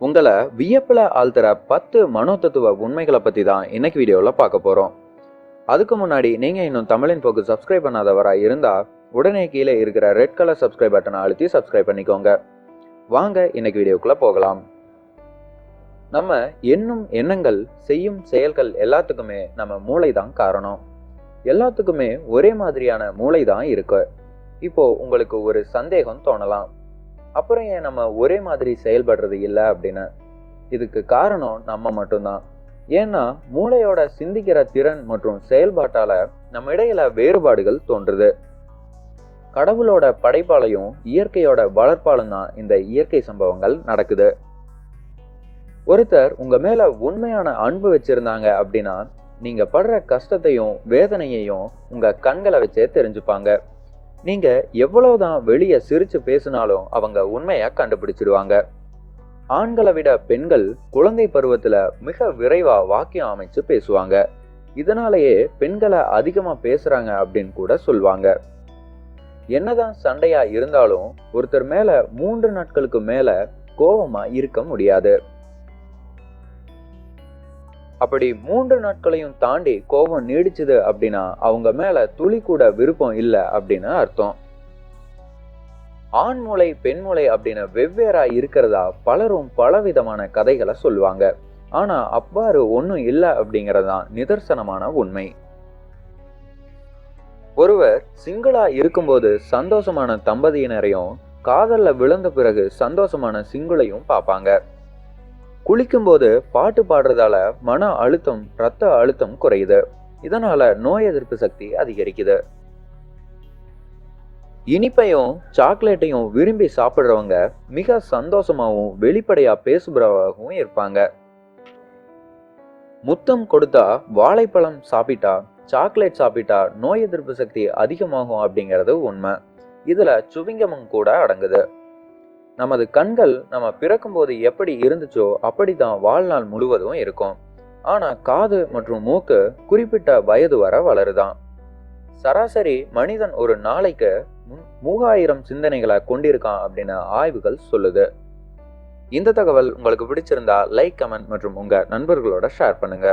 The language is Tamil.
உங்களை வியப்பில் ஆழ்த்துற பத்து மனோதத்துவ உண்மைகளை பற்றி தான் இன்னைக்கு வீடியோவில் பார்க்க போகிறோம் அதுக்கு முன்னாடி நீங்கள் இன்னும் தமிழின் போக்கு சப்ஸ்கிரைப் பண்ணாதவராக இருந்தால் உடனே கீழே இருக்கிற ரெட் கலர் சப்ஸ்கிரைப் பட்டனை அழுத்தி சப்ஸ்கிரைப் பண்ணிக்கோங்க. வாங்க இன்னைக்கு வீடியோக்குள்ளே போகலாம். நம்ம எண்ணும் எண்ணங்கள் செய்யும் செயல்கள் எல்லாத்துக்குமே நம்ம மூளை தான் காரணம். எல்லாத்துக்குமே ஒரே மாதிரியான மூளை தான் இருக்கு. இப்போ உங்களுக்கு ஒரு சந்தேகம் தோணலாம். அப்புறம் ஏன் நம்ம ஒரே மாதிரி செயல்படுறது இல்லை அப்படின்னு இதுக்கு காரணம் நம்ம மட்டும்தான். ஏன்னா மூளையோட சிந்திக்கிற திறன் மற்றும் செயல்பாட்டால நம்ம இடையில வேறுபாடுகள் தோன்றுது. கடவுளோட படைப்பாலையும் இயற்கையோட வளர்ப்பாலும் தான் இந்த இயற்கை சம்பவங்கள் நடக்குது. ஒருத்தர் உங்க மேல உண்மையான அன்பு வச்சிருந்தாங்க அப்படின்னா நீங்க படுற கஷ்டத்தையும் வேதனையையும் உங்க கண்களை வச்சே தெரிஞ்சுப்பாங்க. நீங்க எவ்வளவுதான் வெளியே சிரிச்சு பேசினாலும் அவங்க உண்மையை கண்டுபிடிச்சிடுவாங்க. ஆண்களை விட பெண்கள் குழந்தை பருவத்துல மிக விரைவா வாக்கியம் அமைச்சு பேசுவாங்க. இதனாலேயே பெண்களை அதிகமா பேசுறாங்க அப்படின்னு கூட சொல்லுவாங்க என்னதான் சண்டையா இருந்தாலும் ஒருத்தர் மேல மூன்று நாட்களுக்கு மேல கோபமா இருக்க முடியாது. அப்படி மூன்று நாட்களையும் தாண்டி கோபம் நீடிச்சுது அப்படின்னா அவங்க மேல துளி கூட விருப்பம் இல்லை அப்படின்னு அர்த்தம். ஆண் மூளை பெண் மூளை அப்படின்னு வெவ்வேறா இருக்கிறதா பலரும் பலவிதமான கதைகளை சொல்லுவாங்க. ஆனா அவ்வாறு ஒன்றும் இல்லை அப்படிங்கறதுதான் நிதர்சனமான உண்மை. ஒருவர் சிங்கிளா இருக்கும்போது சந்தோஷமான தம்பதியினரையும் காதல்ல விழுந்த பிறகு சந்தோஷமான சிங்குளையும் பார்ப்பாங்க. குளிக்கும்போது பாட்டு பாடுறதால மன அழுத்தம் ரத்த அழுத்தம் குறையுது. இதனால நோய் எதிர்ப்பு சக்தி அதிகரிக்குது. இனிப்பையும் சாக்லேட்டையும் விரும்பி சாப்பிட்றவங்க மிக சந்தோஷமாகவும் வெளிப்படையா பேசுபவராகவும் இருப்பாங்க. முத்தம் கொடுத்தா வாழைப்பழம் சாப்பிட்டா சாக்லேட் சாப்பிட்டா நோய் எதிர்ப்பு சக்தி அதிகமாகும் அப்படிங்கிறது உண்மை. இதுல சுவிங்கமும் கூட அடங்குது. நமது கண்கள் நம்ம பிறக்கும்போது எப்படி இருந்துச்சோ அப்படிதான் வாழ்நாள் முழுவதும் இருக்கும். ஆனா காது மற்றும் மூக்கு குறிப்பிட்ட வயது வர வளருதான். சராசரி மனிதன் ஒரு நாளைக்கு மூவாயிரம் சிந்தனைகளை கொண்டிருக்கான் அப்படின்னு ஆய்வுகள் சொல்லுது. இந்த தகவல் உங்களுக்கு பிடிச்சிருந்தா லைக் கமெண்ட் மற்றும் உங்க நண்பர்களோட ஷேர் பண்ணுங்க.